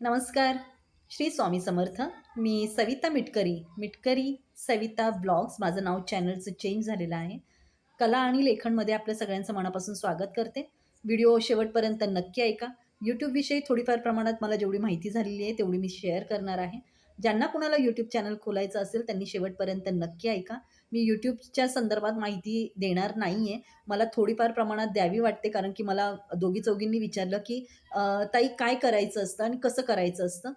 नमस्कार. श्री स्वामी समर्थ. मी सविता मिटकरी. मिटकरी सविता ब्लॉग्स माझं नाव चॅनलचं चेंज झालेलं आहे. कला आणि लेखनमध्ये आपल्या सगळ्यांचं मनापासून स्वागत करते. व्हिडिओ शेवटपर्यंत नक्की ऐका. यूट्यूबविषयी थोडीफार प्रमाणात मला जेवढी माहिती झालेली आहे तेवढी मी शेअर करणार आहे. ज्यांना कुणाला यूट्यूब चॅनल खोलायचं असेल त्यांनी शेवटपर्यंत नक्की ऐका. मी यूट्यूबच्या संदर्भात माहिती देणार नाही आहे मला थोडीफार प्रमाणात द्यावी वाटते कारण की मला दोघी चौघींनी विचारलं की ताई काय करायचं असतं आणि कसं करायचं असतं?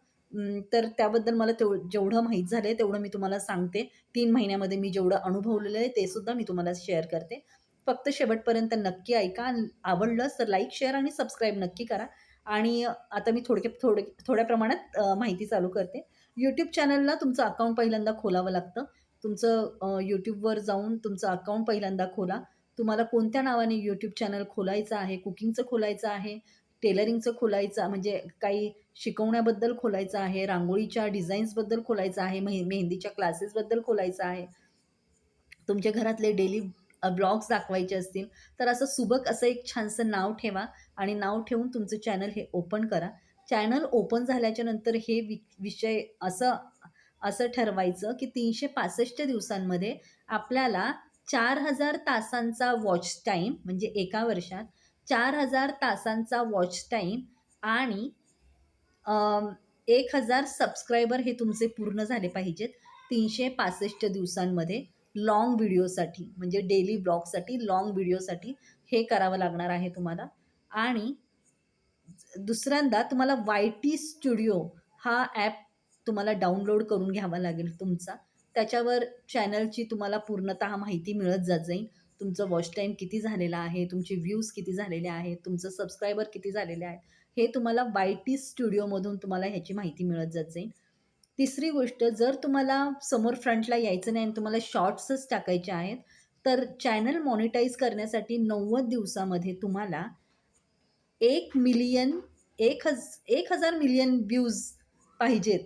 तर त्याबद्दल मला तेव जेवढं माहीत झालं आहे तेवढं मी तुम्हाला सांगते. तीन महिन्यामध्ये मी जेवढं अनुभवलेलं आहे ते सुद्धा मी तुम्हाला शेअर करते. फक्त शेवटपर्यंत नक्की ऐका आणि आवडलंच तर लाईक शेअर आणि सबस्क्राईब नक्की करा. आणि आता मी थोडक्यात थोडे थोड्या प्रमाणात माहिती चालू करते. यूट्यूब चॅनलला तुमचं अकाउंट पहिल्यांदा खोलावं लागतं. तुमचं यूट्यूबवर जाऊन तुमचं अकाउंट पहिल्यांदा खोला. तुम्हाला कोणत्या नावाने यूट्यूब चॅनल खोलायचं आहे कुकिंगचं खोलायचं आहे टेलरिंगचं खोलायचं म्हणजे काही शिकवण्याबद्दल खोलायचं आहे रांगोळीच्या डिझाईन्सबद्दल खोलायचं आहे मेह मेहंदीच्या क्लासेसबद्दल खोलायचं आहे. तुमच्या घरातले डेली ब्लॉग्स दाखवायचे असतील तर असं सुबक असं एक छानसं नाव ठेवा आणि नाव ठेवून तुमचं चॅनल हे ओपन करा. चॅनल ओपन झाल्याच्यानंतर हे वि विषय असं असं ठरवायचं की तीनशे पासष्ट दिवसांमध्ये आपल्याला चार हजार तासांचा वॉच टाईम म्हणजे एका वर्षात चार हजार तासांचा वॉच टाईम आणि एक हजार सबस्क्रायबर हे तुमचे पूर्ण झाले पाहिजेत तीनशे पासष्ट दिवसांमध्ये लाँग व्हिडिओसाठी म्हणजे डेली ब्लॉगसाठी लाँग व्हिडिओसाठी हे करावं लागणार आहे तुम्हाला. आणि दुसऱ्यांदा तुम्हाला वाय टी स्टुडिओ हा ॲप तुम्हाला डाउनलोड करून घ्यावा लागेल तुमचा. त्याच्यावर चॅनलची तुम्हाला पूर्णत माहिती मिळत जात जाईल. तुमचं वॉच टाईम किती झालेला आहे तुमचे व्ह्यूज किती झालेले आहेत तुमचं सबस्क्रायबर किती झालेले आहेत हे तुम्हाला वाय टी स्टुडिओमधून तुम्हाला ह्याची माहिती मिळत जात जाईल. तिसरी गोष्ट जर तुम्हाला समोर फ्रंटला यायचं नाही आणि तुम्हाला शॉर्ट्सच टाकायचे आहेत तर चॅनल मॉनिटाईज करण्यासाठी नव्वद दिवसामध्ये तुम्हाला एक मिलियन एक हज एक हजार मिलियन व्ह्यूज पाहिजेत.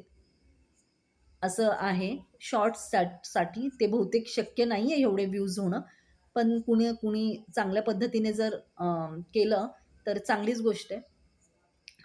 असं आहे. शॉर्ट्ससाठी ते बहुतेक शक्य नाही आहे एवढे व्ह्यूज होणं. पण कुणी कुणी चांगल्या पद्धतीने जर केलं तर चांगलीच गोष्ट आहे.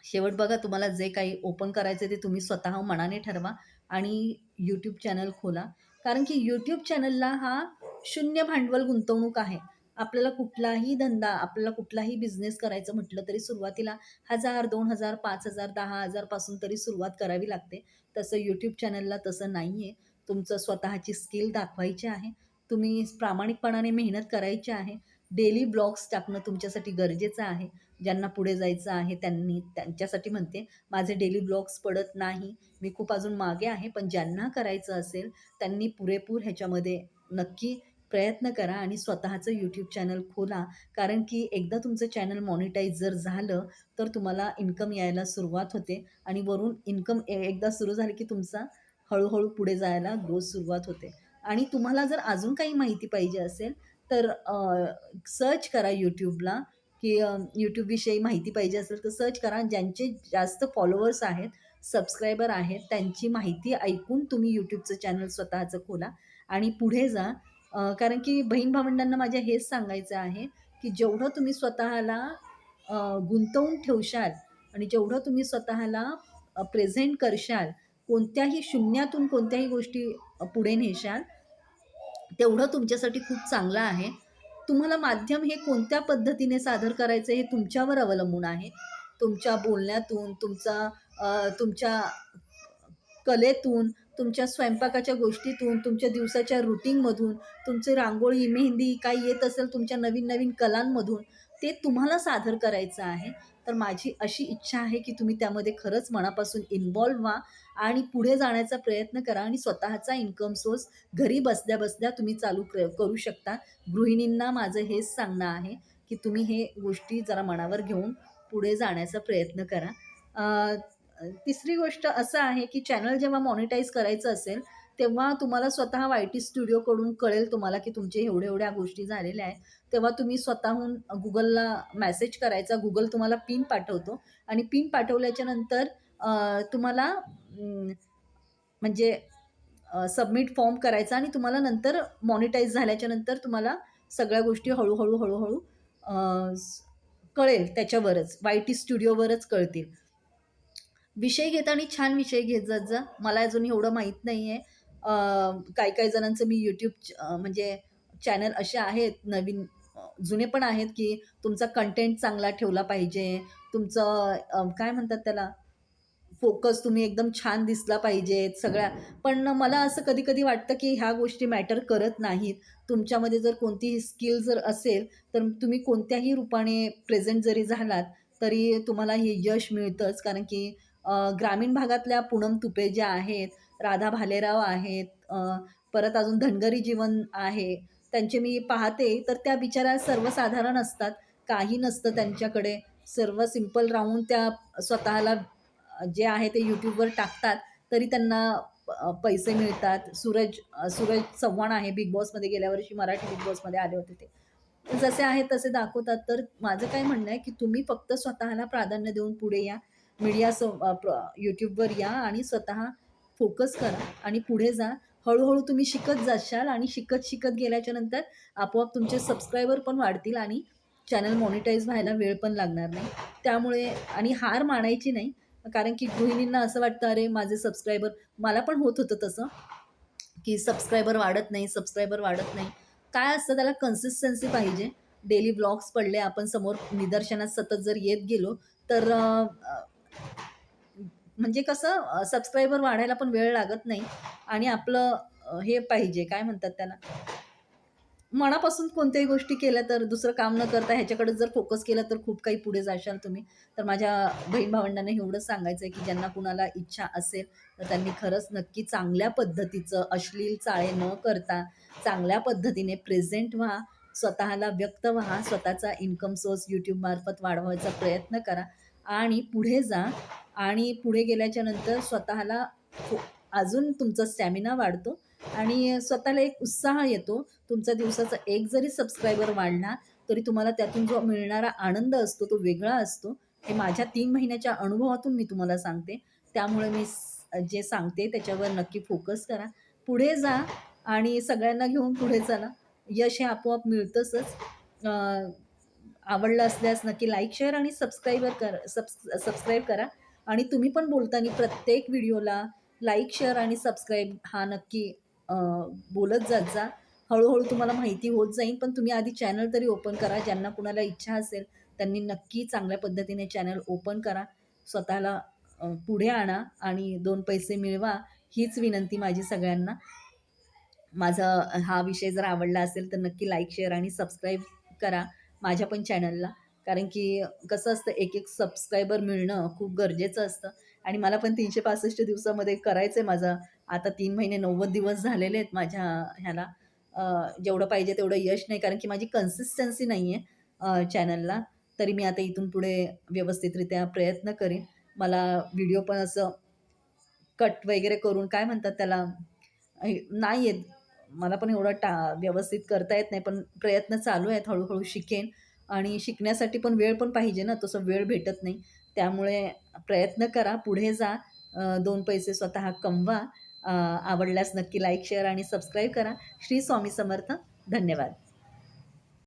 शेवट बघा तुम्हाला जे काही ओपन करायचं ते तुम्ही स्वतः मनाने ठरवा आणि यूट्यूब चॅनल खोला. कारण की यूट्यूब चॅनलला हा शून्य भांडवल गुंतवणूक आहे. आपल्याला कुठलाही धंदा आपल्याला कुठलाही बिझनेस करायचं म्हटलं तरी सुरुवातीला हजार दोन हजार पाच हजार दहा हजारपासून तरी सुरुवात करावी लागते. तसं यूट्यूब चॅनलला तसं नाही आहे तुमचं स्वतःची स्किल दाखवायची आहे. तुम्ही प्रामाणिकपणाने मेहनत करायची आहे. डेली ब्लॉग्स टाकणं तुमच्यासाठी गरजेचं आहे. ज्यांना पुढे जायचं आहे त्यांनी त्यांच्यासाठी म्हणते माझे डेली ब्लॉग्स पडत नाही. मी खूप अजून मागे आहे पण ज्यांना करायचं असेल त्यांनी पुरेपूर ह्याच्यामध्ये नक्की प्रयत्न करा आणि स्वतःचं यूट्यूब चॅनल खोला. कारण की एकदा तुमचं चॅनल मॉनिटाईज जर झालं तर तुम्हाला इन्कम यायला सुरुवात होते. आणि वरून इन्कम एकदा सुरू झाली की तुमचा हळूहळू पुढे जायला ग्रोथ सुरुवात होते. आणि तुम्हाला जर अजून काही माहिती पाहिजे असेल तर सर्च करा यूट्यूबला की यूट्यूबविषयी माहिती पाहिजे असेल तर सर्च करा. ज्यांचे जास्त फॉलोअर्स आहेत सबस्क्रायबर आहेत त्यांची माहिती ऐकून तुम्ही यूट्यूबचं चॅनल स्वतःचं खोला. आणि पुढे जा. कारण की बहीण भावंडांना माझ्या हेच सांगायचं आहे की जेवढं तुम्ही स्वतःला गुंतवून ठेवशाल आणि जेवढं तुम्ही स्वतःला प्रेझेंट करशाल कोणत्याही शून्यातून कोणत्याही गोष्टी पुढे नेशाल तेवढं तुमच्यासाठी खूप चांगलं आहे. तुम्हाला माध्यम हे कोणत्या पद्धतीने सादर करायचं हे तुमच्यावर अवलंबून आहे. तुमच्या बोलण्यातून तुमचा तुमच्या कलेतून तुमच्या स्वयंपाकाच्या गोष्टीतून तुमच्या दिवसाच्या रुटीनमधून तुमची रांगोळी मेहंदी काही येत असेल तुमच्या नवीन नवीन कलांमधून ते तुम्हाला सादर करायचं आहे. तर माझी अशी इच्छा आहे की तुम्ही त्यामध्ये खरंच मनापासून इन्वॉल्व व्हा आणि पुढे जाण्याचा प्रयत्न करा आणि स्वतःचा इन्कम सोर्स घरी बसल्या बसल्या तुम्ही चालू क्र करू शकता. गृहिणींना माझं हेच सांगणं आहे की तुम्ही हे गोष्टी जरा मनावर घेऊन पुढे जाण्याचा प्रयत्न करा. तिसरी गोष्ट असं आहे की चॅनल जेव्हा मॉनिटाईज करायचं असेल तेव्हा तुम्हाला स्वतः वाय टी स्टुडिओकडून कळेल तुम्हाला की तुमचे एवढ्या एवढ्या गोष्टी झालेल्या आहेत. तेव्हा तुम्ही स्वतःहून गुगलला मेसेज करायचा गुगल तुम्हाला पिन पाठवतो आणि पिन पाठवल्याच्या नंतर तुम्हाला म्हणजे सबमिट फॉर्म करायचा आणि तुम्हाला नंतर मॉनिटाईज झाल्याच्यानंतर तुम्हाला सगळ्या गोष्टी हळूहळू हळूहळू कळेल त्याच्यावरच वाय टी स्टुडिओवरच कळतील. विषय घेताना छान विषय घेत जात जा. मला अजून एवढं माहीत नाही आहे. काही काही जणांचं मी यूट्यूब म्हणजे चॅनल असे आहेत नवीन जुने पण आहेत, की तुमचा कंटेंट चांगला ठेवला पाहिजे. तुमचं काय म्हणतात त्याला फोकस तुम्ही एकदम छान दिसला पाहिजेत सगळ्या. पण मला असं कधी-कधी वाटतं, की ह्या गोष्टी मॅटर करत नाहीत. तुमच्यामध्ये जर कोणतीही स्किल जर असेल, तर तुम्ही कोणत्याही रूपाने प्रेझेंट जरी झालात, तरी तुम्हाला हे यश मिळतंच. कारण की ग्रामीण भागातल्या पूनम तुपे ज्या आहेत, राधा भालेराव आहेत, परत अजून धनगरी जीवन आहे. त्यांचे मी पाहते, तर त्या बिचाऱ्या सर्वसाधारण असतात. काही नसतं त्यांच्याकडे. सर्व सिंपल राहून त्या स्वतःला जे आहे ते यूट्यूबवर टाकतात, तरी त्यांना पैसे मिळतात. सूरज सूरज चव्हाण आहे बिग बॉसमध्ये गेल्या वर्षी मराठी बिग बॉसमध्ये आले होते ते. जसे आहेत तसे दाखवतात. तर माझं काय म्हणणं आहे, की तुम्ही फक्त स्वतःला प्राधान्य देऊन पुढे या. मीडिया यूट्यूबवर या आणि स्वतः फोकस करा आणि पुढे जा. हळूहळू तुम्ही शिकत जाशाल आणि शिकत-शिकत गेल्याच्यानंतर आपोआप तुमचे सबस्क्रायबर पण वाढतील आणि चॅनल मॉनिटाईज व्हायला वेळ पण लागणार नाही. त्यामुळे आणि हार मानायची नाही. कारण की गृहिणींना असं वाटतं, "अरे, माझे सबस्क्रायबर" मला पण होत होतं तसं, की सबस्क्रायबर वाढत नाही, सबस्क्रायबर वाढत नाही. काय असतं त्याला कन्सिस्टन्सी पाहिजे. डेली ब्लॉग्स पडले, आपण समोर निदर्शनात सतत जर येत गेलो, तर म्हणजे कसं सबस्क्रायबर वाढायला पण वेळ लागत नाही आणि आपलं हे पाहिजे, काय म्हणतात त्याला मनापासून कोणत्याही गोष्टी केल्या तर दुसरं काम न करता ह्याच्याकडे जर फोकस केला तर खूप काही पुढे जाशाल तुम्ही. तर माझ्या बहीण-भावंडांना एवढंच सांगायचं आहे, की ज्यांना कुणाला इच्छा असेल, तर त्यांनी खरंच नक्की चांगल्या पद्धतीचं अश्लील चाळे न करता चांगल्या पद्धतीने प्रेझेंट व्हा, स्वतःला व्यक्त व्हा, स्वतःचा इन्कम सोर्स यूट्यूबमार्फत वाढवायचा प्रयत्न करा आणि पुढे जा आणि पुढे गेल्याच्यानंतर स्वतःला फो अजून तुमचा स्टॅमिना वाढतो आणि स्वतःला एक उत्साह येतो. तुमचा दिवसाचा एक जरी सबस्क्रायबर वाढला, तरी तुम्हाला त्यातून जो मिळणारा आनंद असतो, तो वेगळा असतो. हे माझ्या तीन महिन्याच्या अनुभवातून मी तुम्हाला सांगते. त्यामुळे मी जे सांगते त्याच्यावर नक्की फोकस करा. पुढे जा आणि सगळ्यांना घेऊन पुढे चला. यश हे आपोआप मिळतंच. आवडलं असल्यास नक्की लाईक, शेअर आणि सबस्क्राईबर करा सबस्क्राईब करा आणि तुम्ही पण बोलताना प्रत्येक व्हिडिओला लाईक, शेअर आणि सबस्क्राईब हा नक्की बोलत जात जा. हळूहळू तुम्हाला माहिती होत जाईल. पण तुम्ही आधी चॅनल तरी ओपन करा. ज्यांना कुणाला इच्छा असेल, त्यांनी नक्की चांगल्या पद्धतीने चॅनल ओपन करा. स्वतःला पुढे आणा आणि दोन पैसे मिळवा, हीच विनंती माझी सगळ्यांना. माझा हा विषय जर आवडला असेल, तर नक्की लाईक, शेअर आणि सबस्क्राईब करा माझ्या पण चॅनलला. कारण की कसं असतं, एक-एक सबस्क्रायबर मिळणं खूप गरजेचं असतं आणि मला पण 365 दिवसामध्ये करायचं आहे माझा आता तीन महिने 90 दिवस झालेले आहेत माझ्या ह्याला. जेवढं पाहिजे तेवढं यश नाही, कारण की माझी कन्सिस्टन्सी नाही आहे चॅनलला. तरी मी आता इथून पुढे व्यवस्थितरित्या प्रयत्न करेन मला व्हिडिओ पण असं कट वगैरे करून काय म्हणतात त्याला नाही येत. मला पण एवढं टा व्यवस्थित करता येत नाही. पण प्रयत्न चालू आहेत. हळूहळू शिकेन आणि शिकण्यासाठी पण वेळ पण पाहिजे ना, तसं वेळ भेटत नाही. त्यामुळे प्रयत्न करा, पुढे जा. दोन पैसे स्वतः कमवा. आवडल्यास नक्की लाईक, शेअर आणि सबस्क्राईब करा. श्री स्वामी समर्थ. धन्यवाद.